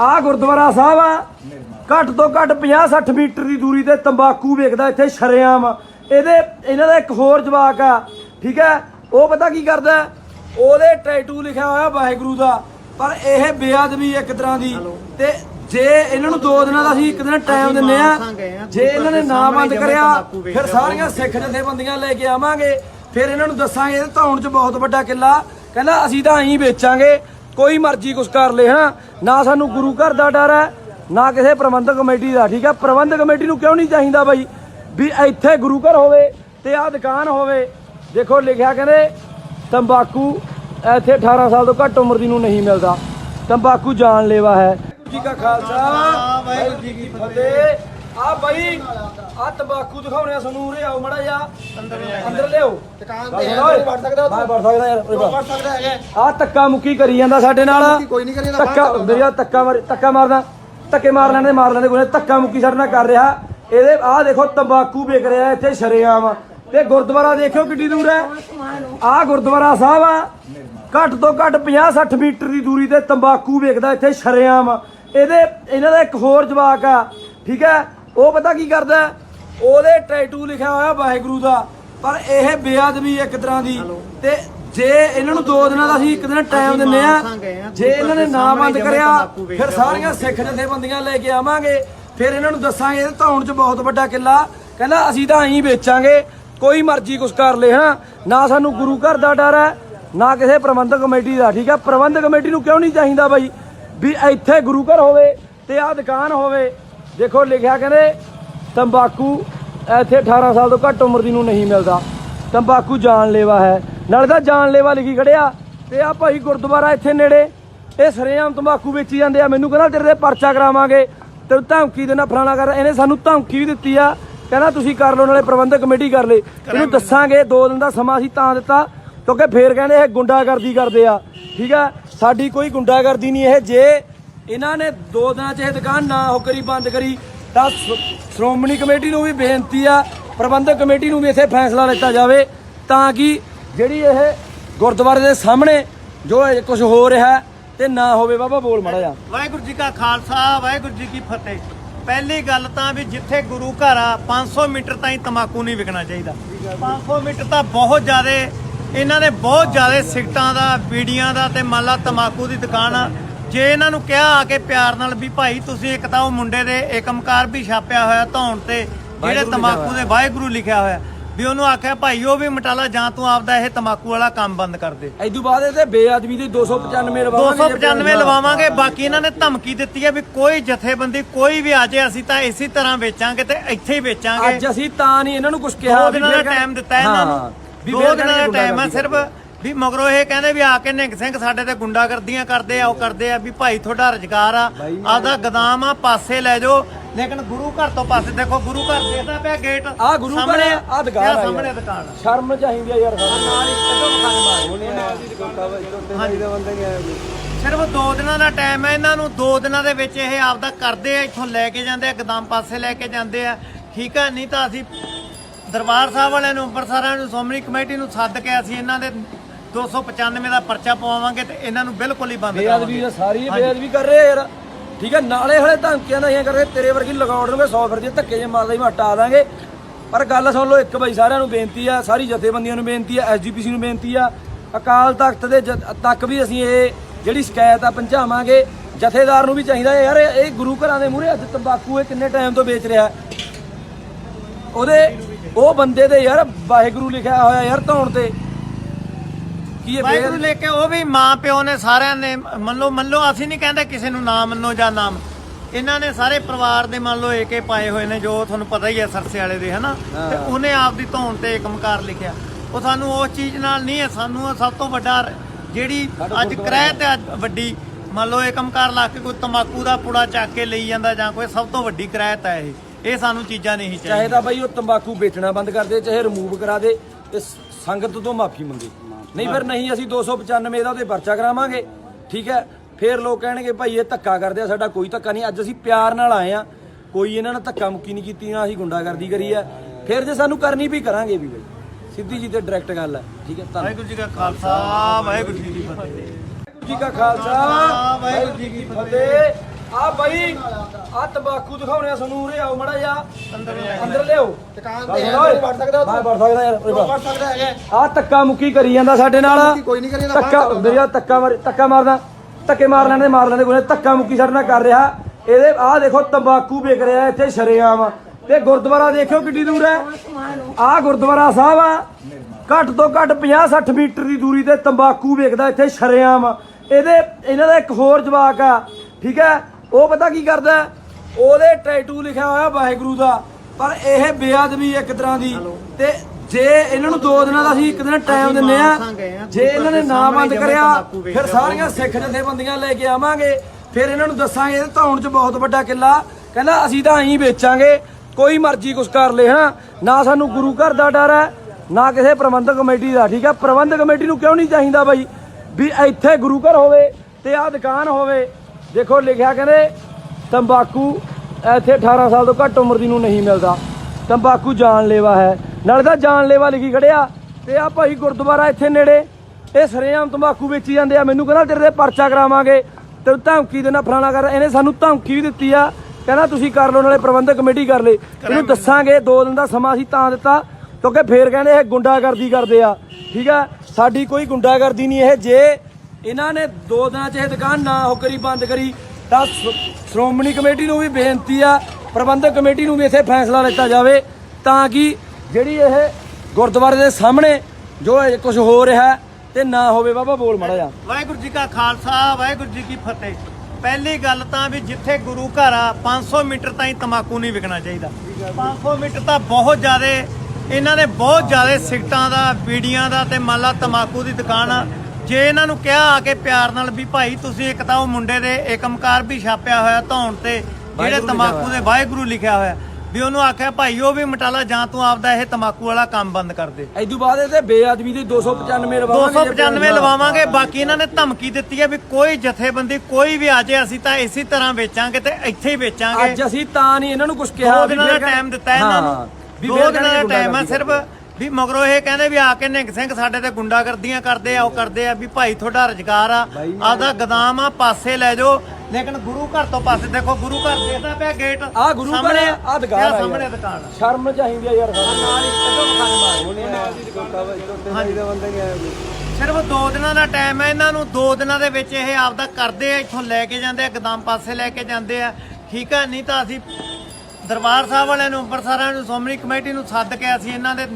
ਆ ਗੁਰਦੁਆਰਾ ਸਾਹਿਬ ਆ। ਘੱਟ ਤੋਂ ਘੱਟ 50 60 ਮੀਟਰ ਦੀ ਦੂਰੀ ਤੇ ਤੰਬਾਕੂ ਵੇਚਦਾ ਇੱਥੇ ਸ਼ਰੇਆਮ। ਇਹਦੇ ਇਹਨਾਂ ਦਾ ਇੱਕ ਹੋਰ ਜਵਾਕ ਆ ਠੀਕ ਹੈ? ਉਹ ਪਤਾ ਕੀ ਕਰਦਾ? ਉਹਦੇ ਟੈਟੂ ਲਿਖਿਆ ਹੋਇਆ ਵਾਹਿਗੁਰੂ ਦਾ ਪਰ ਇਹ ਬੇਅਦਬੀ ਇੱਕ ਤਰ੍ਹਾਂ ਦੀ। ਤੇ ਜੇ ਇਹਨਾਂ ਨੂੰ ਦੋ ਦਿਨਾਂ ਦਾ ਅਸੀਂ ਇੱਕ ਦਿਨ ਟਾਈਮ ਦਿੰਨੇ ਆ ਜੇ ਇਹਨਾਂ ਨੇ ਨਾ ਬੰਦ ਕਰਿਆ ਫਿਰ ਸਾਰੀਆਂ ਸਿੱਖ ਜਥੇਬੰਦੀਆਂ ਲੈ ਕੇ ਆਵਾਂਗੇ। ਫਿਰ ਇਹਨਾਂ ਨੂੰ ਦੱਸਾਂਗੇ ਇਹ ਧੌਣ 'ਚ ਬਹੁਤ ਵੱਡਾ ਕਿੱਲਾ। ਕਹਿੰਦਾ ਅਸੀਂ ਤਾਂ ਐਂ ਵੇਚਾਂਗੇ। ਕੋਈ ਮਰਜ਼ੀ ਕੁਛ ਕਰ ਲੇ, ਹਨਾ? ਨਾ ਸਾਨੂੰ ਗੁਰੂ ਘਰ ਦਾ ਡਰ ਹੈ, ਨਾ ਕਿਸੇ ਪ੍ਰਬੰਧਕ ਕਮੇਟੀ ਦਾ, ਠੀਕ ਹੈ? ਪ੍ਰਬੰਧਕ ਕਮੇਟੀ ਨੂੰ ਕਿਉਂ ਨਹੀਂ ਚਾਹੀਦਾ ਬਾਈ? ਵੀ ਇੱਥੇ ਗੁਰੂ ਘਰ ਹੋਵੇ ਤੇ ਆਹ ਦੁਕਾਨ ਹੋਵੇ। ਦੇਖੋ, ਲਿਖਿਆ ਕਹਿੰਦੇ, ਤੰਬਾਕੂ ਇੱਥੇ 18 ਸਾਲ ਤੋਂ ਘੱਟ ਉਮਰ ਦੀ ਨੂੰ ਨਹੀਂ ਮਿਲਦਾ। ਤੰਬਾਕੂ ਜਾਨਲੇਵਾ ਹੈ। ਜੀ ਕਾ ਖਾਲਸਾ, ਵਾਹਿਗੁਰੂ ਜੀ ਕੀ ਫਤਿਹ। ਆ ਬਾਈ ਆ ਤੰਬਾਕੂ ਦਿਖਾਉਣੇ ਆ ਸਾਨੂੰ ਉਰੇ ਆਓ ਮੜਾ ਜਾ ਅੰਦਰ ਲਿਆਓ। ਦੁਕਾਨ ਤੇ ਵੜ ਸਕਦਾ ਮੈਂ ਵੜ ਸਕਦਾ ਯਾਰ ਵੜ ਸਕਦਾ ਹੈਗਾ। ਆ ਤੱਕਾ ਮੁੱਕੀ ਕਰੀ ਜਾਂਦਾ ਸਾਡੇ ਨਾਲ। ਕੋਈ ਨਹੀਂ ਕਰੀ ਜਾਂਦਾ, ਤੱਕਾ ਮੇਰਾ ਤੱਕਾ ਮਾਰ ਤੱਕਾ ਮਾਰਦਾ ਧੱਕੇ ਮਾਰ ਲੈਂਦੇ ਮਾਰ ਲੈਂਦੇ ਕੋਈ ਧੱਕਾ ਮੁੱਕੀ ਸਾਡੇ ਨਾਲ ਕਰ ਰਿਹਾ। ਇਹਦੇ ਆਹ ਦੇਖੋ ਤੰਬਾਕੂ ਵਿਕ ਰਿਹਾ ਇੱਥੇ ਸ਼ਰੇਆਮ। ਤੇ ਗੁਰਦੁਆਰਾ ਦੇਖਿਓ ਕਿੱਡੀ ਦੂਰ ਹੈ। ਆਹ ਗੁਰਦੁਆਰਾ ਸਾਹਿਬ ਆ। ਘੱਟ ਤੋਂ ਘੱਟ 50 60 ਮੀਟਰ ਦੀ ਦੂਰੀ ਤੇ ਤੰਬਾਕੂ ਵੇਚਦਾ ਇੱਥੇ ਸ਼ਰੇਆਮ। ਇਹਦੇ ਇਹਨਾਂ ਦਾ ਇੱਕ ਹੋਰ ਜਵਾਕ ਆ ਠੀਕ ਹੈ? ਉਹ ਪਤਾ ਕੀ ਕਰਦਾ? ਹੈ? ਉਹਦੇ ਟੈਟੂ ਲਿਖਿਆ ਹੋਇਆ ਵਾਹਿਗੁਰੂ ਦਾ ਪਰ ਇਹ ਬੇਅਦਬੀ ਇੱਕ ਤਰ੍ਹਾਂ ਦੀ। ਤੇ ਜੇ ਇਹਨਾਂ ਨੂੰ ਦੋ ਦਿਨਾਂ ਦਾ ਅਸੀਂ ਇੱਕ ਦਿਨ ਟਾਈਮ ਦਿੰਨੇ ਆ ਜੇ ਇਹਨਾਂ ਨੇ ਨਾ ਬੰਦ ਕਰਿਆ ਫਿਰ ਸਾਰੀਆਂ ਸਿੱਖ ਜਥੇਬੰਦੀਆਂ ਲੈ ਕੇ ਆਵਾਂਗੇ। ਫਿਰ ਇਹਨਾਂ ਨੂੰ ਦੱਸਾਂਗੇ ਇਹ ਧੌਣ 'ਚ ਬਹੁਤ ਵੱਡਾ ਕਿੱਲਾ। ਕਹਿੰਦਾ ਅਸੀਂ ਤਾਂ ਐਂ ਵੇਚਾਂਗੇ। ਕੋਈ ਮਰਜ਼ੀ ਕੁਛ ਕਰ ਲੇ ਹਨਾ? ਨਾ ਸਾਨੂੰ ਗੁਰੂ ਘਰ ਦਾ ਡਰ ਹੈ ਨਾ ਕਿਸੇ ਪ੍ਰਬੰਧਕ ਕਮੇਟੀ ਦਾ ਠੀਕ ਹੈ? ਪ੍ਰਬੰਧਕ ਕਮੇਟੀ ਨੂੰ ਕਿਉਂ ਨਹੀਂ ਚਾਹੀਦਾ ਬਾਈ? ਵੀ ਇੱਥੇ ਗੁਰੂ ਘਰ ਹੋਵੇ ਤੇ ਆਹ ਦੁਕਾਨ ਹੋਵੇ। ਦੇਖੋ ਲਿਖਿਆ ਕਹਿੰਦੇ ਤੰਬਾਕੂ ਇੱਥੇ 18 ਸਾਲ ਤੋਂ ਘੱਟ ਉਮਰ ਦੀ ਨੂੰ ਨਹੀਂ ਮਿਲਦਾ। ਤੰਬਾਕੂ ਜਾਨਲੇਵਾ ਹੈ। ਨਾਲੇ ਤਾਂ ਜਾਨਲੇਵਾ ਲਿਖੀ ਖੜਿਆ ਤੇ ਆ ਭਾਈ ਗੁਰਦੁਆਰਾ ਇੱਥੇ ਨੇੜੇ ਇਹ ਸਰੇਆਮ ਤੰਬਾਕੂ ਵੇਚੀ ਜਾਂਦੇ ਆ। ਮੈਨੂੰ ਕਹਿੰਦਾ ਤੇਰੇ ਤੇ ਪਰਚਾ ਕਰਾਵਾਂਗੇ। ਤੇ ਧਮਕੀ ਦੇਣਾ ਫਲਾਣਾ ਕਰ ਇਹਨੇ ਸਾਨੂੰ ਧਮਕੀ ਵੀ ਦਿੱਤੀ ਆ। ਕਹਿੰਦਾ ਤੁਸੀਂ ਕਰ ਲਓ ਨਾਲੇ ਪ੍ਰਬੰਧਕ ਕਮੇਟੀ ਕਰ ਲੇ। ਇਹਨੂੰ ਦੱਸਾਂਗੇ ਦੋ ਦਿਨ ਦਾ ਸਮਾਂ ਅਸੀਂ ਤਾਂ ਦਿੱਤਾ ਕਿਉਂਕਿ ਫੇਰ ਕਹਿੰਦੇ ਇਹ ਗੁੰਡਾਗਰਦੀ ਕਰਦੇ ਆ। ਠੀਕ ਆ? ਸਾਡੀ ਕੋਈ ਗੁੰਡਾਗਰਦੀ ਨਹੀਂ ਇਹ ਜੇ ਇਹਨਾਂ ਨੇ ਦੋ ਦਿਨਾਂ 'ਚ ਇਹ ਦੁਕਾਨ ਨਾ ਹੋ ਕਰੀ, ਬੰਦ ਕਰੀ। ਤਾਂ ਸ਼੍ਰੋਮਣੀ ਕਮੇਟੀ ਨੂੰ ਵੀ ਬੇਨਤੀ ਆ, ਪ੍ਰਬੰਧਕ ਕਮੇਟੀ ਨੂੰ ਵੀ ਇੱਥੇ ਫੈਸਲਾ ਲਿੱਤਾ ਜਾਵੇ, ਤਾਂ ਕਿ ਜਿਹੜੀ ਇਹ ਗੁਰਦੁਆਰੇ ਦੇ ਸਾਹਮਣੇ ਜੋ ਕੁਝ ਹੋ ਰਿਹਾ ਹੈ, ਤੇ ਨਾ ਹੋਵੇ। ਬਾਬਾ, ਬੋਲ ਮੜਾ ਜਾ ਵਾਹਿਗੁਰੂ ਜੀ ਕਾ ਖਾਲਸਾ, ਵਾਹਿਗੁਰੂ ਜੀ ਕੀ ਫਤਿਹ। ਪਹਿਲੀ ਗੱਲ ਤਾਂ ਵੀ ਜਿੱਥੇ ਗੁਰੂ ਘਰ ਆ 500 ਮੀਟਰ ਤਾਈਂ ਤਮਾਕੂ ਨਹੀਂ ਵਿਕਣਾ ਚਾਹੀਦਾ। 500 ਮੀਟਰ ਤਾਂ ਬਹੁਤ ਜ਼ਿਆਦਾ, ਇਹਨਾਂ ਨੇ ਬਹੁਤ ਜ਼ਿਆਦਾ ਸਿਗਟਾਂ ਦਾ, ਬੀੜੀਆਂ ਦਾ ਤੇ ਮੰਨ ਲਾ ਤਮਾਕੂ ਦੀ ਦੁਕਾਨ ਆ। ਜੇ ਇਹਨਾਂ ਨੂੰ ਕਿਹਾ ਆ ਕੇ ਪਿਆਰ ਨਾਲ ਵੀ ਭਾਈ ਤੁਸੀਂ ਇੱਕ ਤਾਂ ਉਹ ਮੁੰਡੇ ਦੇ ਏਕਮਕਾਰ ਵੀ ਛਾਪਿਆ ਹੋਇਆ ਧੌਣ ਤੇ ਜਿਹੜੇ ਤਮਾਕੂ ਦੇ ਵਾਹਿਗੁਰੂ ਲਿਖਿਆ ਹੋਇਆ ਵੀ ਉਹਨੂੰ ਆਖਿਆ ਭਾਈ ਉਹ ਵੀ ਮਟਾਲਾ ਜਾਂ ਤੂੰ ਆਪਦਾ ਇਹ ਤਮਾਕੂ ਵਾਲਾ ਕੰਮ ਬੰਦ ਕਰ ਦੇ। ਐਦੂ ਬਾਅਦ ਇਹਦੇ ਬੇਅਦਬੀ ਦੀ 295 ਲਵਾਵਾਂਗੇ ਜੇ 295 ਲਵਾਵਾਂਗੇ ਬਾਕੀ ਇਹਨਾਂ ਨੇ ਧਮਕੀ ਦਿੱਤੀ ਹੈ ਵੀ ਕੋਈ ਜਥੇਬੰਦੀ ਕੋਈ ਵੀ ਆ ਜਾਏ ਅਸੀਂ ਤਾਂ ਇਸੇ ਤਰ੍ਹਾਂ ਵੇਚਾਂਗੇ ਤੇ ਇੱਥੇ ਹੀ ਵੇਚਾਂਗੇ। ਅੱਜ ਅਸੀਂ ਤਾਂ ਨਹੀਂ ਇਹਨਾਂ ਨੂੰ ਕੁਝ ਕਿਹਾ ਵੀ ਟਾਈਮ ਦਿੱਤਾ ਇਹਨਾਂ ਹਾਂ, ਨੂੰ ਵੀ ਦਿਨਾਂ ਦਾ ਟਾਈਮ ਆ ਗੁੰਡਾਗਰਦੀ ਸਿਰਫ ਵੀ ਮਗਰੋਂ ਇਹ ਕਹਿੰਦੇ ਵੀ ਆ ਕੇ ਨਿੰਗ ਸਿੰਘ ਸਾਡੇ ਤੇ ਗੁੰਡਾਗਰਦੀਆਂ ਕਰਦੇ ਆ ਉਹ ਕਰਦੇ ਆ ਵੀ ਭਾਈ ਤੁਹਾਡਾ ਰੁਜ਼ਗਾਰ ਆ ਆਦਾ ਗਦਾਮ ਆ ਪਾਸੇ ਲੈ ਜਾਓ। ਲੇਕਿਨ ਗੁਰੂ ਘਰ ਤੋਂ ਪਾਸੇ ਦੇਖੋ ਗੁਰੂ ਘਰ ਦੇਖਦਾ ਪਿਆ ਗੇਟ ਆ ਗੁਰੂ ਘਰ ਆ ਦੁਕਾਨ ਆ ਸਾਹਮਣੇ। ਦੁਕਾਨ ਸ਼ਰਮ ਚਾਹੀਦੀ ਆ ਯਾਰ। ਨਾਲ ਹੀ ਕੱਢੋ ਮਕਾਨ ਮਾਰ ਸਿਰਫ 2 ਦਿਨਾਂ ਦਾ ਟਾਈਮ ਹੈ ਇਹਨਾਂ ਨੂੰ 2 ਦਿਨਾਂ ਦੇ ਵਿੱਚ ਇਹ ਆਪਦਾ ਕਰਦੇ ਆ ਇੱਥੋਂ ਲੈ ਕੇ ਜਾਂਦੇ ਆ ਗਦਾਮ ਪਾਸੇ ਲੈ ਕੇ ਜਾਂਦੇ ਆ। ਠੀਕ ਆ ਨਹੀਂ ਤਾਂ ਅਸੀਂ ਦਰਬਾਰ ਸਾਹਿਬ ਵਾਲਿਆਂ ਨੂੰ ਅੰਮ੍ਰਿਤਸਰਾਂ ਨੂੰ ਸ਼੍ਰੋਮਣੀ ਕਮੇਟੀ ਨੂੰ ਸੱਦ ਕੇ ਅਸੀਂ ਇਹਨਾਂ ਦੇ 295 ਦਾ ਪਰਚਾ ਪਵਾਵਾਂਗੇ ਤੇ ਇਹਨਾਂ ਨੂੰ ਬਿਲਕੁਲ ਹੀ ਬੰਦ ਬੇਅਦਬੀ ਕਰਾਵਾਂਗੇ ਤਾਂ ਸਾਰੀ ਬੇਅਦਬੀ ਕਰ ਰਹੇ ਆ ਯਾਰ। ਠੀਕ ਹੈ ਨਾਲੇ ਹਲੇ ਧਮਕੀਆਂ ਦਾ ਇਹ ਕਰਕੇ ਤੇਰੇ ਵਰਗੀ ਲਗਾਉਣ ਨੂੰ 100 ਫਿਰ ਦੀ ਧੱਕੇ ਜੇ ਮਾਰਦਾ ਹੀ ਮੈਂ ਹਟਾ ਦਾਂਗੇ। ਪਰ ਗੱਲ ਸੁਣ ਲਓ ਇੱਕ ਬਈ ਸਾਰਿਆਂ ਨੂੰ ਬੇਨਤੀ ਆ ਸਾਰੀ ਜਥੇਬੰਦੀਆਂ ਨੂੰ ਬੇਨਤੀ ਆ ਐਸਜੀਪੀਸੀ ਨੂੰ ਬੇਨਤੀ ਆ ਅਕਾਲ ਤਖਤ ਦੇ ਜ- ਤੱਕ ਵੀ ਅਸੀਂ ਇਹ ਜਿਹੜੀ ਸ਼ਿਕਾਇਤ ਆ ਪਹੁੰਚਾਵਾਂਗੇ। ਜਥੇਦਾਰ ਨੂੰ ਵੀ ਚਾਹੀਦਾ ਯਾਰ ਇਹ ਗੁਰੂ ਘਰਾਂ ਦੇ ਮੂਹਰੇ ਅੱਜ ਤੰਬਾਕੂ ਇਹ ਕਿੰਨੇ ਟਾਈਮ ਤੋਂ ਵੇਚ ਰਿਹਾ। ਉਹਦੇ ਉਹ ਬੰਦੇ ਦੇ ਯਾਰ ਵਾਹਿਗੁਰੂ ਲਿਖਿਆ ਹੋਇਆ ਯਾਰ ਧੌਣ ਤੇ। ਕੀ ਇਹ ਵਾਹਿਗੁਰੂ ਲੈ ਕੇ ਉਹ ਵੀ ਮਾਂ ਪਿਓ ਨੇ ਸਾਰਿਆਂ ਨੇ ਮੰਨ ਲਓ ਮੰਨ ਲਓ ਅਸੀਂ ਨਹੀਂ ਕਹਿੰਦੇ ਕਿਸੇ ਨੂੰ ਨਾ ਮੰਨੋ ਜਾਂ ਨਾਮ। ਇਹਨਾਂ ਨੇ ਸਾਰੇ ਪਰਿਵਾਰ ਦੇ ਮੰਨ ਲਓ ਏਕੇ ਪਾਏ ਹੋਏ ਨੇ ਜੋ ਤੁਹਾਨੂੰ ਪਤਾ ਹੀ ਹੈ ਸਰਸੇ ਵਾਲੇ ਦੇ ਹਨਾ? ਤੇ ਉਹਨੇ ਆਪਦੀ ਧੌਣ ਤੇ ਏਕਮਕਾਰ ਲਿਖਿਆ। ਉਹ ਸਾਨੂੰ ਉਸ ਚੀਜ਼ ਨਾਲ ਨਹੀਂ ਹੈ ਸਾਨੂੰ ਉਹ ਸਭ ਤੋਂ ਵੱਡਾ ਜਿਹੜੀ ਅੱਜ ਕ੍ਰਹਿ ਤੇ ਅੱਜ ਵੱਡੀ ਮੰਨ ਲਓ ਏਕਮਕਾਰ ਲਾ ਕੇ ਕੋਈ ਤਮਾਕੂ ਦਾ ਪੁੜਾ ਚੱਕ ਕੇ ਲਈ ਜਾਂਦਾ ਜਾਂ ਕੋਈ ਸਭ ਤੋਂ ਵੱਡੀ ਕ੍ਰਹਿ ਹੈ ਇਹ। ਇਹ ਸਾਨੂੰ ਚੀਜ਼ਾਂ ਨਹੀਂ ਚਾਹੇ ਚਾਹੀਦੀਆਂ ਤਾਂ ਬਾਈ ਉਹ ਤੰਬਾਕੂ ਵੇਚਣਾ ਬੰਦ ਕਰ ਦੇ ਚਾਹੇ ਰਿਮੂਵ ਕਰਾ ਦੇ ਤੇ ਸ- ਸੰਗਤ ਤੋਂ ਮਾਫੀ ਮੰਗੇ। ਨਹੀਂ ਫਿਰ ਨਹੀਂ ਅਸੀਂ 295 ਦਾ ਉਹਦੇ ਪਰਚਾ ਕਰਾਵਾਂਗੇ ਠੀਕ ਹੈ? ਫਿਰ ਲੋਕ ਕਹਿਣਗੇ ਭਾਈ ਇਹ ਧੱਕਾ ਕਰਦੇ ਆ ਸਾਡਾ ਕੋਈ ਧੱਕਾ ਨਹੀਂ। ਅੱਜ ਅਸੀਂ ਪਿਆਰ ਨਾਲ ਆਏ ਆ ਕੋਈ ਇਹਨਾਂ ਨਾਲ ਧੱਕਾ ਮੁੱਕੀ ਨਹੀਂ ਕੀਤੀ ਨਾ ਅਸੀਂ ਗੁੰਡਾਗਰਦੀ ਕਰੀ ਹੈ। ਫਿਰ ਜੇ ਸਾਨੂੰ ਕਰਨੀ ਵੀ ਕਰਾਂਗੇ ਵੀ ਬਾਈ। ਸਿੱਧੀ ਜੀ ਤੇ ਡਾਇਰੈਕਟ ਗੱਲ ਹੈ ਠੀਕ ਹੈ? ਧੰਨਵਾਦ। ਵਾਹਿਗੁਰੂ ਜੀ ਕਾ ਖਾਲਸਾ ਵਾਹਿਗੁਰੂ ਜੀ ਕੀ ਫਤਿਹ। ਵਾਹਿਗੁਰੂ ਜੀ ਕਾ ਖਾਲਸਾ ਵਾਹਿਗੁਰੂ ਜੀ ਕੀ ਫਤਿਹ। ਆ ਬਾਈ ਆ ਤੰਬਾਕੂ ਦਿਖਾਉਣੇ ਆ ਸਾਨੂੰ ਉਰੇ ਆਓ ਮੜਾ ਜਾ ਅੰਦਰ ਲਿਆਓ। ਦੁਕਾਨ ਤੇ ਓਏ। ਵੜ ਸਕਦਾ ਮੈਂ ਵੜ ਸਕਦਾ ਯਾਰ ਉਰੇ ਵੜ। ਸਕਦਾ ਹੈਗਾ। ਆ ਤੱਕਾ ਮੁੱਕੀ ਕਰੀ ਜਾਂਦਾ ਸਾਡੇ ਨਾਲ। ਕੋਈ ਨਹੀਂ ਕਰੀ ਜਾਂਦਾ, ਤੱਕਾ। ਮੇਰਾ ਤੱਕਾ ਮਾਰ ਤੱਕਾ ਮਾਰਦਾ ਧੱਕੇ ਮਾਰ ਲੈਂਦੇ ਮਾਰ ਲੈਂਦੇ ਕੋਈ ਤੱਕਾ ਮੁੱਕੀ ਸਾਡੇ ਨਾਲ ਕਰ ਰਿਹਾ। ਇਹਦੇ ਆ ਦੇਖੋ ਤੰਬਾਕੂ ਵਿਕ ਰਿਹਾ ਇੱਥੇ ਸ਼ਰੇਆਮ ਤੇ ਗੁਰਦੁਆਰਾ ਦੇਖਿਓ ਕਿੰਨੀ ਦੂਰ ਹੈ। ਆ ਗੁਰਦੁਆਰਾ ਸਾਹਿਬ ਆ। ਘੱਟ ਤੋਂ ਘੱਟ 50 60 ਮੀਟਰ ਦੀ ਦੂਰੀ ਤੇ ਤੰਬਾਕੂ ਵੇਚਦਾ ਇੱਥੇ ਸ਼ਰੇਆਮ ਇਹਦੇ ਇਹਨਾਂ ਦਾ ਇੱਕ ਹੋਰ ਜਵਾਕ ਆ ਠੀਕ ਹੈ? ਉਹ ਪਤਾ ਕੀ ਕਰਦਾ? ਉਹਦੇ ਟੈਟੂ ਲਿਖਿਆ ਹੋਇਆ ਵਾਹਿਗੁਰੂ ਦਾ ਪਰ ਇਹ ਬੇਅਦਬੀ ਇੱਕ ਤਰ੍ਹਾਂ ਦੀ। ਤੇ ਜੇ ਇਹਨਾਂ ਨੂੰ ਦੋ ਦਿਨਾਂ ਦਾ ਅਸੀਂ ਇੱਕ ਦਿਨ ਟਾਈਮ ਦਿੰਨੇ ਆ ਜੇ ਇਹਨਾਂ ਨੇ ਨਾ ਬੰਦ ਕਰਿਆ ਫਿਰ ਸਾਰੀਆਂ ਸਿੱਖ ਜਥੇਬੰਦੀਆਂ ਲੈ ਕੇ ਆਵਾਂਗੇ। ਫਿਰ ਇਹਨਾਂ ਨੂੰ ਦੱਸਾਂਗੇ ਇਹ ਧੌਣ 'ਚ ਬਹੁਤ ਵੱਡਾ ਕਿੱਲਾ। ਕਹਿੰਦਾ ਅਸੀਂ ਤਾਂ ਐਂ ਵੇਚਾਂਗੇ। ਕੋਈ ਮਰਜ਼ੀ ਕੁਛ ਕਰ ਲੇ ਹਨਾ? ਨਾ ਸਾਨੂੰ ਗੁਰੂ ਘਰ ਦਾ ਡਰ ਹੈ ਨਾ ਕਿਸੇ ਪ੍ਰਬੰਧਕ ਕਮੇਟੀ ਦਾ ਠੀਕ ਹੈ? ਪ੍ਰਬੰਧਕ ਕਮੇਟੀ ਨੂੰ ਕਿਉਂ ਨਹੀਂ ਚਾਹੀਦਾ ਬਾਈ? ਵੀ ਇੱਥੇ ਗੁਰੂ ਘਰ ਹੋਵੇ ਤੇ ਆਹ ਦੁਕਾਨ ਹੋਵੇ। ਦੇਖੋ ਲਿਖਿਆ ਕਹਿੰਦੇ ਤੰਬਾਕੂ ਇੱਥੇ 18 ਸਾਲ ਤੋਂ ਘੱਟ ਉਮਰ ਦੀ ਨੂੰ ਨਹੀਂ ਮਿਲਦਾ। ਤੰਬਾਕੂ ਜਾਨਲੇਵਾ ਹੈ। ਨਾਲੇ ਤਾਂ ਜਾਨਲੇਵਾ ਲਿਖੀ ਖੜਿਆ ਤੇ ਆ ਭਾਈ ਗੁਰਦੁਆਰਾ ਇੱਥੇ ਨੇੜੇ ਇਹ ਸਰੇਆਮ ਤੰਬਾਕੂ ਵੇਚੀ ਜਾਂਦੇ ਆ। ਮੈਨੂੰ ਕਹਿੰਦਾ ਤੇਰੇ ਤੇ ਪਰਚਾ ਕਰਾਵਾਂਗੇ। ਤੇ ਧਮਕੀ ਦੇਣਾ ਫਲਾਣਾ ਕਰ ਇਹਨੇ ਸਾਨੂੰ ਧਮਕੀ ਵੀ ਦਿੱਤੀ ਆ। ਕਹਿੰਦਾ ਤੁਸੀਂ ਕਰ ਲਓ ਨਾਲੇ ਪ੍ਰਬੰਧਕ ਕਮੇਟੀ ਕਰ ਲੇ। ਇਹਨੂੰ ਦੱਸਾਂਗੇ ਦੋ ਦਿਨ ਦਾ ਸਮਾਂ ਅਸੀਂ ਤਾਂ ਦਿੱਤਾ। ਕਿਉਂਕਿ ਫੇਰ ਕਹਿੰਦੇ ਇਹ ਗੁੰਡਾਗਰਦੀ ਕਰਦੇ ਆ। ਠੀਕ ਆ? ਸਾਡੀ ਕੋਈ ਗੁੰਡਾਗਰਦੀ ਨਹੀਂ। ਇਹ ਜੇ ਇਹਨਾਂ ਨੇ ਦੋ ਦਿਨਾਂ 'ਚ ਇਹ ਦੁਕਾਨ ਨਾ ਹੋ ਕਰੀ, ਬੰਦ ਕਰੀ। ਤਾਂ ਸ਼੍ਰੋਮਣੀ ਕਮੇਟੀ ਨੂੰ ਵੀ ਬੇਨਤੀ ਆ, ਪ੍ਰਬੰਧਕ ਕਮੇਟੀ ਨੂੰ ਵੀ ਇੱਥੇ ਫੈਸਲਾ ਲਿੱਤਾ ਜਾਵੇ, ਤਾਂ ਕਿ ਜਿਹੜੀ ਇਹ ਗੁਰਦੁਆਰੇ ਦੇ ਸਾਹਮਣੇ ਜੋ ਕੁਝ ਹੋ ਰਿਹਾ ਹੈ ਤੇ ਨਾ ਹੋਵੇ, ਬਾਬਾ ਬੋਲ ਮਾੜਾ ਜਾ ਵਾਹਿਗੁਰੂ ਜੀ ਕਾ ਖਾਲਸਾ, ਵਾਹਿਗੁਰੂ ਜੀ ਕੀ ਫਤਿਹ। ਪਹਿਲੀ ਗੱਲ ਤਾਂ ਵੀ ਜਿੱਥੇ ਗੁਰੂ ਘਰ ਆ 500 ਮੀਟਰ ਤਾਈਂ ਤਮਾਕੂ ਨਹੀਂ ਵਿਕਣਾ ਚਾਹੀਦਾ। 500 ਮੀਟਰ ਤਾਂ ਬਹੁਤ ਜ਼ਿਆਦਾ, ਇਹਨਾਂ ਨੇ ਬਹੁਤ ਜ਼ਿਆਦਾ ਸਿਗਟਾਂ ਦਾ, ਬੀੜੀਆਂ ਦਾ ਤੇ ਮੰਨ ਲਾ ਤਮਾਕੂ ਦੀ ਦੁਕਾਨ ਆ। ਜੇ ਇਹਨਾਂ ਨੂੰ ਕਿਹਾ ਆ ਕੇ ਪਿਆਰ ਨਾਲ ਵੀ ਭਾਈ ਤੁਸੀਂ ਇੱਕ ਤਾਂ ਉਹ ਮੁੰਡੇ ਦੇ ਏਕਮਕਾਰ ਵੀ ਛਾਪਿਆ ਹੋਇਆ ਧੌਣ ਤੇ ਜਿਹੜੇ ਤਮਾਕੂ ਦੇ ਵਾਹਿਗੁਰੂ ਲਿਖਿਆ ਹੋਇਆ ਵੀ ਉਹਨੂੰ ਆਖਿਆ ਭਾਈ ਉਹ ਵੀ ਮਟਾਲਾ ਜਾਂ ਤੂੰ ਆਪਦਾ ਇਹ ਤਮਾਕੂ ਵਾਲਾ ਕੰਮ ਬੰਦ ਕਰ ਦੇ। ਐਦੂ ਬਾਅਦ ਇਹਦੇ ਬੇਅਦਬੀ ਦੀ 295 ਲਵਾਵਾਂਗੇ 295 ਲਵਾਵਾਂਗੇ ਬਾਕੀ ਇਹਨਾਂ ਨੇ ਧਮਕੀ ਦਿੱਤੀ ਹੈ ਵੀ ਕੋਈ ਜਥੇਬੰਦੀ ਕੋਈ ਵੀ ਆ ਜਾਏ ਅਸੀਂ ਤਾਂ ਇਸੇ ਤਰ੍ਹਾਂ ਵੇਚਾਂਗੇ ਤੇ ਇੱਥੇ ਹੀ ਵੇਚਾਂਗੇ। ਅੱਜ ਅਸੀਂ ਤਾਂ ਨਹੀਂ ਇਹਨਾਂ ਨੂੰ ਕੁਝ ਕਿਹਾ ਵੀ ਟਾਈਮ ਦਿੱਤਾ ਇਹਨਾਂ ਨੂੰ। ਵੀ ਦੋ ਦਿਨਾਂ ਟਾਈਮ ਹੈ ਸਿਰਫ ਵੀ ਮਗਰੋਂ ਇਹ ਕਹਿੰਦੇ ਵੀ ਆ ਕੇ ਨਿੰਗ ਸਿੰਘ ਸਾਡੇ ਤੇ ਗੁੰਡਾਗਰਦੀਆਂ ਕਰਦੇ ਆ ਉਹ ਕਰਦੇ ਆ ਵੀ ਭਾਈ ਤੁਹਾਡਾ ਰੁਜ਼ਗਾਰ ਆ। ਆਪਦਾ ਗਦਾਮ ਆ ਪਾਸੇ ਲੈ ਜਾਓ। ਲੇਕਿਨ ਗੁਰੂ ਘਰ ਤੋਂ ਪਾਸੇ ਦੇਖੋ ਗੁਰੂ ਘਰ ਦੇਖਦਾ ਪਿਆ ਗੇਟ ਆ ਗੁਰੂ ਘਰ ਆ ਦੁਕਾਨ ਆ ਸਾਹਮਣੇ। ਦੁਕਾਨ ਆ। ਸ਼ਰਮ ਚਾਹੀਦੀ ਆ ਯਾਰ। ਸਾਨੂੰ। ਨਾਲ ਹੀ ਕੱਢੋ ਖਾਣੇ ਮਾਰ ਸਿਰਫ ਦੋ ਦਿਨਾਂ ਦਾ ਟਾਈਮ ਹੈ ਇਹਨਾਂ ਨੂੰ। ਦੋ ਦਿਨਾਂ ਦੇ ਵਿੱਚ ਇਹ ਆਪਦਾ ਕਰਦੇ ਆ ਇੱਥੋਂ ਲੈ ਕੇ ਜਾਂਦੇ ਆ ਗਦਾਮ ਪਾਸੇ ਲੈ ਕੇ ਜਾਂਦੇ ਆ। ਠੀਕ ਹੈ ਨਹੀਂ ਤਾਂ ਅਸੀਂ ਦਰਬਾਰ ਸਾਹਿਬ ਵਾਲਿਆਂ ਨੂੰ ਅੰਮ੍ਰਿਤਸਰਾਂ ਨੂੰ ਸ਼੍ਰੋਮਣੀ ਕਮੇਟੀ ਨੂੰ ਸੱਦ ਕੇ ਅਸੀਂ ਇਹਨਾਂ ਦੇ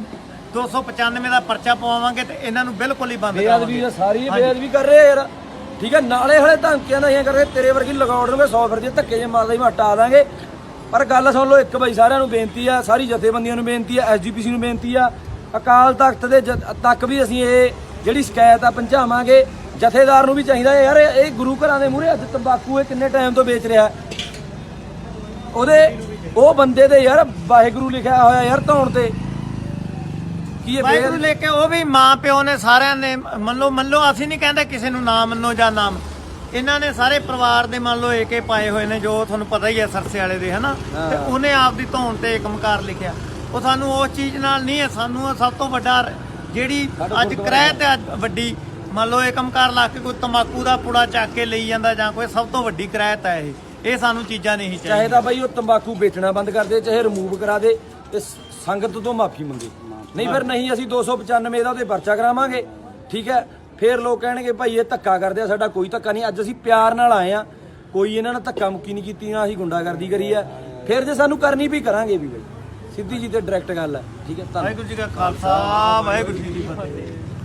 295 ਦਾ ਪਰਚਾ ਪਵਾਵਾਂਗੇ ਤੇ ਇਹਨਾਂ ਨੂੰ ਬਿਲਕੁਲ ਹੀ ਬੰਦ ਬੇਅਦਬੀ ਕਰਾਵਾਂਗੇ ਸਾਰੀ ਬੇਅਦਬੀ ਕਰ ਰਹੇ ਆ ਯਾਰ। ਠੀਕ ਹੈ ਨਾਲੇ ਹਲੇ ਧਮਕੀਆਂ ਇਹ ਕਰ ਰਹੇ ਤੇਰੇ ਵਰਗੀ ਲਗਾਉਣ ਨੂੰ 100 ਫਿਰ ਦੀ ਧੱਕੇ ਜੇ ਮਾਰਦਾ ਹੀ ਮੈਂ ਹਟਾ ਦਾਂਗੇ। ਪਰ ਗੱਲ ਸੁਣ ਲਓ ਇੱਕ ਬਈ ਸਾਰਿਆਂ ਨੂੰ ਬੇਨਤੀ ਆ ਸਾਰੀ ਜਥੇਬੰਦੀਆਂ ਨੂੰ ਬੇਨਤੀ ਆ ਐਸਜੀਪੀਸੀ ਨੂੰ ਬੇਨਤੀ ਆ ਅਕਾਲ ਤਖਤ ਦੇ ਤੱਕ ਵੀ ਅਸੀਂ ਇਹ ਜਿਹੜੀ ਸ਼ਿਕਾਇਤ ਆ ਪਹੁੰਚਾਵਾਂਗੇ। ਜਥੇਦਾਰ ਨੂੰ ਵੀ ਚਾਹੀਦਾ ਹੈ ਯਾਰ ਇਹ ਗੁਰੂ ਘਰਾਂ ਦੇ ਮੂਹਰੇ ਅੱਜ ਤੰਬਾਕੂ ਇਹ ਕਿੰਨੇ ਟਾਈਮ ਤੋਂ ਵੇਚ ਰਿਹਾ। ਉਹਦੇ ਉਹ ਬੰਦੇ ਦੇ ਯਾਰ ਵਾਹਿਗੁਰੂ ਲਿਖਿਆ ਹੋਇਆ ਯਾਰ ਧੌਣ ਤੇ। ਕੀ ਇਹ ਵਾਹਿਗੁਰੂ ਬੇਅਦਬੀ ਲੈ ਕੇ ਉਹ ਵੀ ਮਾਂ ਪਿਓ ਨੇ ਸਾਰਿਆਂ ਨੇ ਮੰਨੋ ਮੰਨੋ ਅਸੀਂ ਨਹੀਂ ਕਹਿੰਦੇ ਕਿਸੇ ਨੂੰ ਨਾ ਮੰਨੋ ਜਾਂ ਨਾ ਮੰਨੋ। ਇਹਨਾਂ ਨੇ ਸਾਰੇ ਪਰਿਵਾਰ ਦੇ ਮੰਨ ਲਓ ਏਕੇ ਪਾਏ ਹੋਏ ਨੇ ਜੋ ਤੁਹਾਨੂੰ ਪਤਾ ਹੀ ਹੈ ਸਰਸੇ ਵਾਲੇ ਦੇ ਹਨਾ? ਤੇ ਉਹਨੇ ਆਪਦੀ ਧੌਣ ਤੇ ਏਕਮਕਾਰ ਲਿਖਿਆ। ਉਹ ਸਾਨੂੰ ਉਸ ਚੀਜ਼ ਨਾਲ ਨਹੀਂ ਹੈ ਸਾਨੂੰ ਸਭ ਤੋਂ ਵੱਡਾ ਜਿਹੜੀ ਅੱਜ ਕ੍ਰਹਿ ਤੇ ਅੱਜ ਵੱਡੀ ਮੰਨ ਲਓ ਏਕਮਕਾਰ ਲਾ ਕੇ ਕੋਈ ਤਮਾਕੂ ਦਾ ਪੁੜਾ ਚੱਕ ਕੇ ਲਈ ਜਾਂਦਾ ਜਾਂ ਕੋਈ ਸਭ ਤੋਂ ਵੱਡੀ ਕ੍ਰਹਿਤ ਹੈ ਇਹ। ਇਹ ਸਾਨੂੰ ਚੀਜ਼ਾਂ ਨਹੀਂ ਚਾਹੇ ਚਾਹੀਦੀਆਂ ਤਾਂ ਬਾਈ ਉਹ ਤੰਬਾਕੂ ਵੇਚਣਾ ਬੰਦ ਕਰ ਦੇ ਚਾਹੇ ਰਿਮੂਵ ਕਰਾ ਦੇ ਤੇ ਸ- ਸੰਗਤ ਤੋਂ ਮਾਫੀ ਮੰਗੇ। ਨਹੀਂ ਫਿਰ ਨਹੀਂ ਅਸੀਂ 295 ਦਾ ਉਹਦੇ ਪਰਚਾ ਕਰਾਵਾਂਗੇ, ਠੀਕ ਹੈ? ਫਿਰ ਲੋਕ ਕਹਿਣਗੇ ਭਾਈ ਇਹ ਧੱਕਾ ਕਰਦੇ ਆ, ਸਾਡਾ ਕੋਈ ਧੱਕਾ ਨਹੀਂ, ਅੱਜ ਅਸੀਂ ਪਿਆਰ ਨਾਲ ਆਏ ਆ, ਕੋਈ ਇਹਨਾਂ ਨੇ ਧੱਕਾ ਮੁੱਕੀ ਨਹੀਂ ਕੀਤੀ, ਨਾ ਅਸੀਂ ਗੁੰਡਾਗਰਦੀ ਕਰੀ ਆ ਫਿਰ ਜੇ ਸਾਨੂੰ ਕਰਨੀ ਵੀ ਕਰਾਂਗੇ ਵੀ ਬਾਈ। ਸਿੱਧੀ ਜੀ ਤੇ ਡਾਇਰੈਕਟ ਗੱਲ ਹੈ, ਠੀਕ ਹੈ? ਧੰਨਵਾਦ। ਵਾਹਿਗੁਰੂ ਜੀ ਕਾ ਖਾਲਸਾ, ਵਾਹਿਗੁਰੂ ਜੀ ਕੀ ਫਤਿਹ।